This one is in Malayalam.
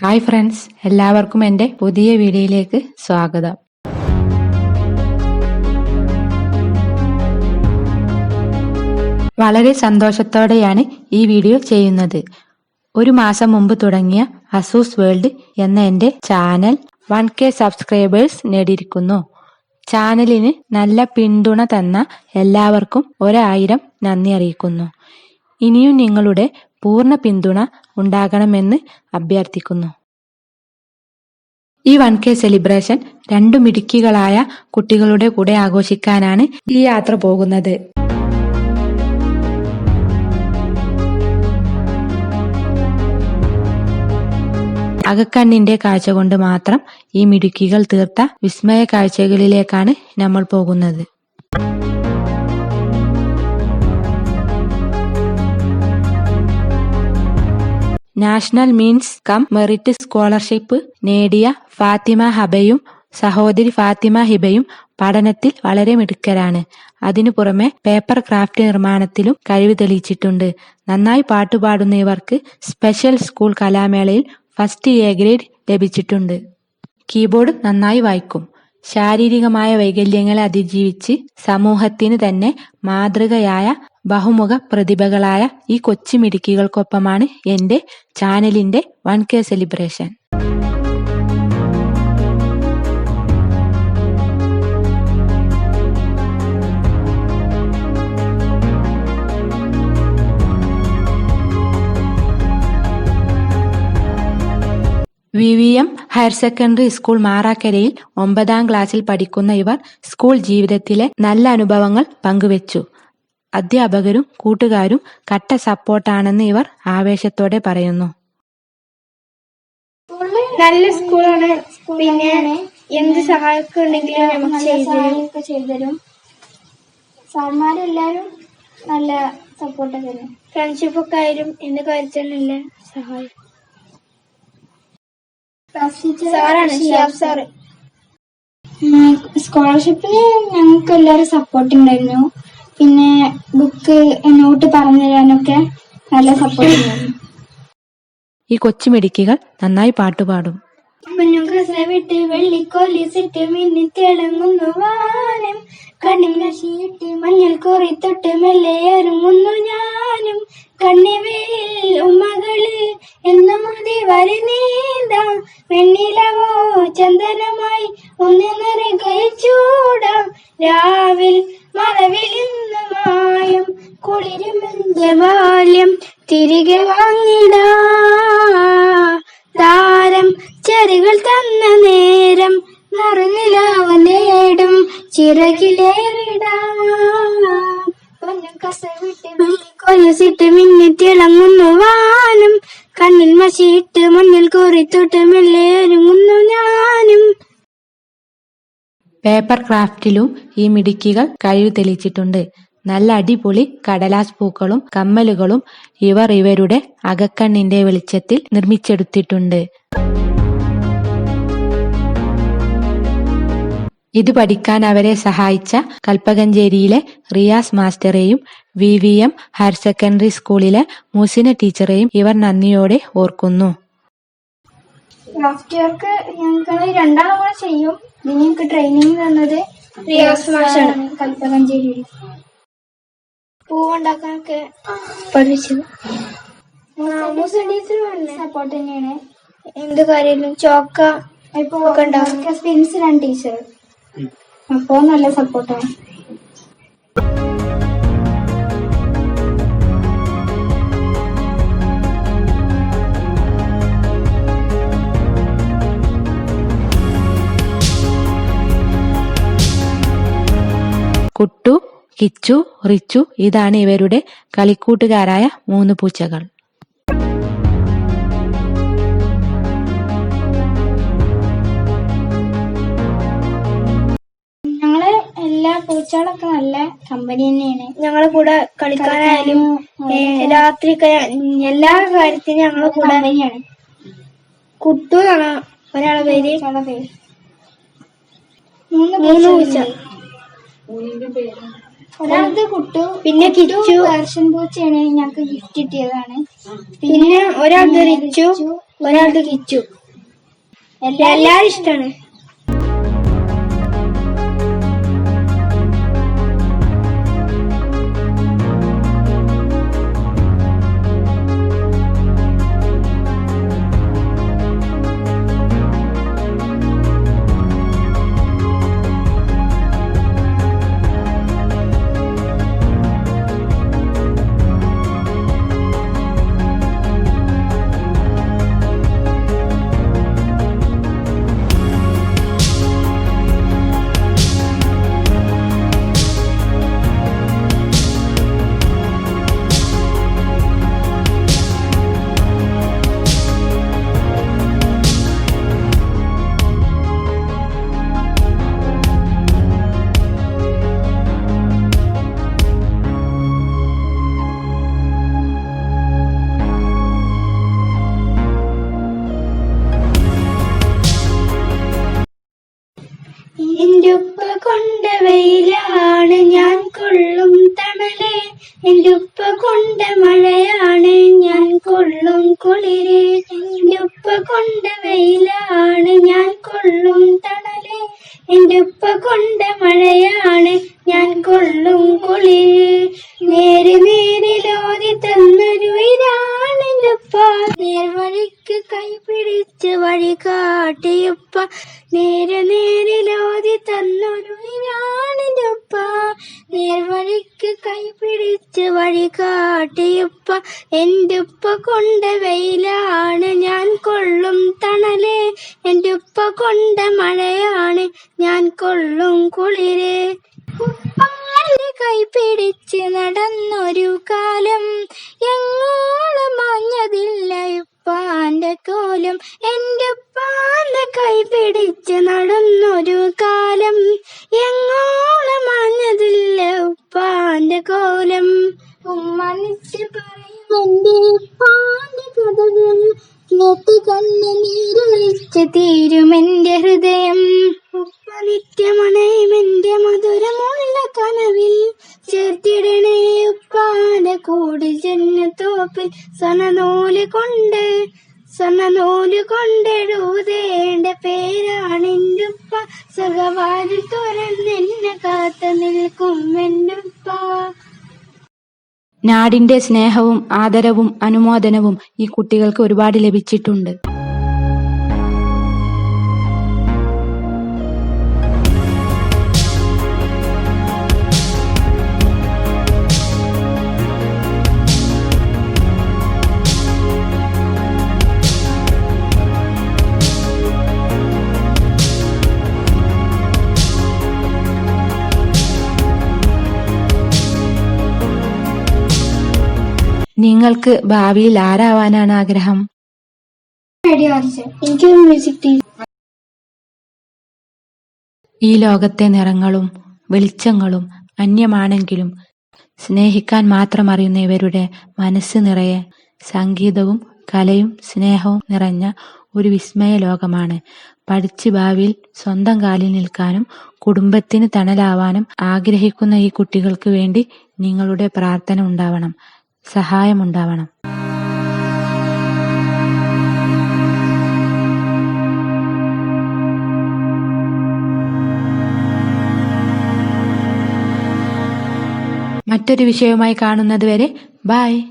ഹായ് ഫ്രണ്ട്സ് എല്ലാവർക്കും എന്റെ പുതിയ വീഡിയോയിലേക്ക് സ്വാഗതം. വളരെ സന്തോഷത്തോടെയാണ് ഈ വീഡിയോ ചെയ്യുന്നത്. ഒരു മാസം മുമ്പ് തുടങ്ങിയ അസൂസ് വേൾഡ് എന്ന എന്റെ ചാനൽ വൺ കെ സബ്സ്ക്രൈബേഴ്സ് നേടിയിരിക്കുന്നു. ചാനലിന് നല്ല പിന്തുണ തന്ന എല്ലാവർക്കും ഒരായിരം നന്ദി അറിയിക്കുന്നു. ഇനിയും നിങ്ങളുടെ പൂർണ പിന്തുണ ഉണ്ടാകണമെന്ന് അഭ്യർത്ഥിക്കുന്നു. ഈ വൺ കെ സെലിബ്രേഷൻ രണ്ടു മിടുക്കികളായ കുട്ടികളുടെ കൂടെ ആഘോഷിക്കാനാണ് ഈ യാത്ര പോകുന്നത്. അകക്കണ്ണിന്റെ കാഴ്ച കൊണ്ട് മാത്രം ഈ മിടുക്കികൾ തീർത്ത വിസ്മയ കാഴ്ചകളിലേക്കാണ് നമ്മൾ പോകുന്നത്. National means cum merit scholarship നേടിയ ഫാത്തിമ ഹബയും സഹോദരി ഫാത്തിമ ഹിബയും പഠനത്തിൽ വളരെ മിടുക്കരാണ്. അതിനു പുറമെ പേപ്പർ ക്രാഫ്റ്റ് നിർമ്മാണത്തിലും കഴിവ് തെളിയിച്ചിട്ടുണ്ട്. നന്നായി പാട്ടുപാടുന്ന ഇവർക്ക് സ്പെഷ്യൽ സ്കൂൾ കലാമേളയിൽ ഫസ്റ്റ് എ ഗ്രേഡ് ലഭിച്ചിട്ടുണ്ട്. കീബോർഡ് നന്നായി വായിക്കും. ശാരീരികമായ വൈകല്യങ്ങളെ അതിജീവിച്ച് സമൂഹത്തിന് തന്നെ മാതൃകയായ ബഹുമുഖ പ്രതിഭകളായ ഈ കൊച്ചുമിടുക്കികൾക്കൊപ്പമാണ് എന്റെ ചാനലിന്റെ one K celebration. V V M higher secondary school മാറാക്കരയിൽ ഒമ്പതാം ക്ലാസ്സിൽ പഠിക്കുന്ന ഇവർ സ്കൂൾ ജീവിതത്തിലെ നല്ല അനുഭവങ്ങൾ പങ്കുവച്ചു. അധ്യാപകരും കൂട്ടുകാരും കട്ട സപ്പോർട്ടാണെന്ന് ഇവർ ആവേശത്തോടെ പറയുന്നു. നല്ല സ്കൂളാണ്. പിന്നെ എന്ത് സഹായമൊക്കെ ഉണ്ടെങ്കിലും നമുക്ക് ചെയ്തുതരും സാർമാരെല്ലാരും നല്ല സപ്പോർട്ട് തരും. ഫ്രണ്ട്ഷിപ്പ് ഒക്കെ ആയാലും എന്റെ കാര്യത്തിനുള്ള സഹായം. സ്കോളർഷിപ്പിന് ഞങ്ങൾക്ക് എല്ലാവരും സപ്പോർട്ട് ഉണ്ടായിരുന്നു. പിന്നെ ബുക്ക് നോട്ട് പറഞ്ഞു തരാനൊക്കെ നല്ല സപ്പോർട്ട് ഈ ഈ കൊച്ചുമിടുക്കികൾ നന്നായി പാട്ടുപാടും കുഞ്ഞും വിട്ട് വെള്ളിക്കോലിസിട്ട് മിന്നി തിളങ്ങുന്നു വാനം. കണ്ണിൽ നശിയിട്ട് മഞ്ഞൾ കോറി തൊട്ട് മെല്ലെ ഒരുങ്ങുന്നു ഞാനും. കണ്ണിവേൽ ഉമ്മകൾ എന്ന മതി വരെ നീന്താം. വെണ്ണിലവോ ചന്ദനമായി ഒന്ന് നിറകയിൽ ചൂടാം. രാവിൽ മറവിൽ ഇന്ന് മായം കുളിരുമെന്റെ ബാല്യം തിരികെ വാങ്ങിടാ. താരം ചെറികൾ തന്ന നേരം നിറനിലാവ നേടും ചിറകിലേറിടാം വെള്ളിക്കൊലസിട്ട് മിന്നി തിളങ്ങുന്നു വാനം. കണ്ണിൽ മഷിയിട്ട് മുന്നിൽ കോറിത്തൊട്ട് മെല്ലെ ഒരുങ്ങുന്നു ഞാനും. പേപ്പർ ക്രാഫ്റ്റിലും ഈ മിടുക്കികൾ കഴിവ് തെളിച്ചിട്ടുണ്ട് നല്ല അടിപൊളി കടലാസ് പൂക്കളും കമ്മലുകളും ഇവർ ഇവരുടെ അകക്കണ്ണിന്റെ വെളിച്ചത്തിൽ നിർമ്മിച്ചെടുത്തിട്ടുണ്ട്. ഇത് പഠിക്കാൻ അവരെ സഹായിച്ച കൽപ്പകഞ്ചേരിയിലെ Riyas മാസ്റ്ററെയും V V M higher secondary സ്കൂളിലെ മൂസിന ടീച്ചറെയും ഇവർ നന്ദിയോടെ ഓർക്കുന്നു. ക്രാഫ്റ്റ് വർക്ക് ഞങ്ങൾ രണ്ടാളും കൂടെ ചെയ്യും. ഇതിന് ഞങ്ങൾക്ക് ട്രെയിനിങ് തന്നത് റിയാസ് മാഷാണ്. കൽപ്പകഞ്ചേരിയിൽ പൂവുണ്ടാക്കാനൊക്കെ പഠിച്ചത് സപ്പോർട്ട് തന്നെയാണ്. എന്ത് കാര്യത്തിലും ചോക്ക ഇപ്പൊ ടീച്ചർ. അപ്പോ നല്ല സപ്പോർട്ടാണ് കിച്ചു റിച്ചു ഇതാണ് ഇവരുടെ കളിക്കൂട്ടുകാരായ മൂന്ന് പൂച്ചകൾ. ഞങ്ങൾ എല്ലാ പൂച്ചകളൊക്കെ നല്ല കമ്പനി തന്നെയാണ്. ഞങ്ങളെ കൂടെ കളിക്കാനായാലും രാത്രി എല്ലാ കാര്യത്തിനും ഞങ്ങളെ കൂടെ കമ്പനിയാണ് കുട്ടു എന്നാണ് ഒരാളെ പേര്. മൂന്ന് പൂച്ച. ഒരാളത് കുട്ടു പിന്നെ കിച്ചു. ദർശൻ പൂച്ചയാണ് ഞങ്ങൾക്ക് ഗിഫ്റ്റ് കിട്ടിയതാണ്. പിന്നെ ഒരാളത് റിച്ചു ഒരാൾക്ക് കിച്ചു. എല്ലാരും ഇഷ്ടമാണ്. എന്റെ കൊണ്ട മഴയാണ് ഞാൻ കൊള്ളും കുളിര്. എന്റെ കൊണ്ട വെയിലാണ് ഞാൻ കൊള്ളും തണൽ. എന്റെ ഉപ്പ കൊണ്ട മഴയാണ് ഞാൻ കൊള്ളും കുളിര്. നേരെ നേരിലോതി തന്നൊരു ഇതാണ് എന്റെ ഉപ്പ കൈപിടിച്ച് വഴി കാട്ടിയുപ്പ നേരെ നേരിലോതി തന്നൊരു ഞാനിനുപ്പ നേർവഴിക്ക് കൈപിടിച്ച് വഴി കാട്ടിയുപ്പ എന്റെ ഉപ്പ കൊണ്ട വെയിലാണ് ഞാൻ കൊള്ളും തണലേ. എന്റെ ഉപ്പ കൊണ്ട മഴയാണ് ഞാൻ കൊള്ളും കുളിര്. കൈ നടന്നൊരു കാലം എങ്ങോളം മാഞ്ഞതില്ല ഉപ്പാന്റെ കോലം എന്റെ ഉപ്പാന്റെ കൈ പിടിച്ച് നടന്നൊരു കാലം. എങ്ങോളം മാഞ്ഞതില്ല ഉപ്പാന്റെ കോലം. ഉമ്മണിച്ച് പറയും എന്റെ ഉപ്പാന്റെ കഥകൾ കേട്ട് കണ്ണ് നീരൊഴിച്ച് തീരും എന്റെ ഹൃദയം. ഉപ്പ സ്വർഗവാതിൽ തുറന്നെന്നെ കാത്തു നിൽക്കും നാടിന്റെ സ്നേഹവും ആദരവും അനുമോദനവും ഈ കുട്ടികൾക്ക് ഒരുപാട് ലഭിച്ചിട്ടുണ്ട്. നിങ്ങൾക്ക് ഭാവിയിൽ ആരാവാനാണ് ആഗ്രഹം? ഈ ലോകത്തെ നിറങ്ങളും വെളിച്ചങ്ങളും അന്യമാണെങ്കിലും സ്നേഹിക്കാൻ മാത്രം അറിയുന്ന ഇവരുടെ മനസ്സ് നിറയെ സംഗീതവും കലയും സ്നേഹവും നിറഞ്ഞ ഒരു വിസ്മയ ലോകമാണ്. പഠിച്ച് ഭാവിയിൽ സ്വന്തം കാലിൽ നിൽക്കാനും കുടുംബത്തിന് തണലാവാനും ആഗ്രഹിക്കുന്ന ഈ കുട്ടികൾക്ക് വേണ്ടി നിങ്ങളുടെ പ്രാർത്ഥന ഉണ്ടാവണം. സഹായമുണ്ടാവണം. മറ്റൊരു വിഷയവുമായി കാണുന്നത് വരെ ബായ്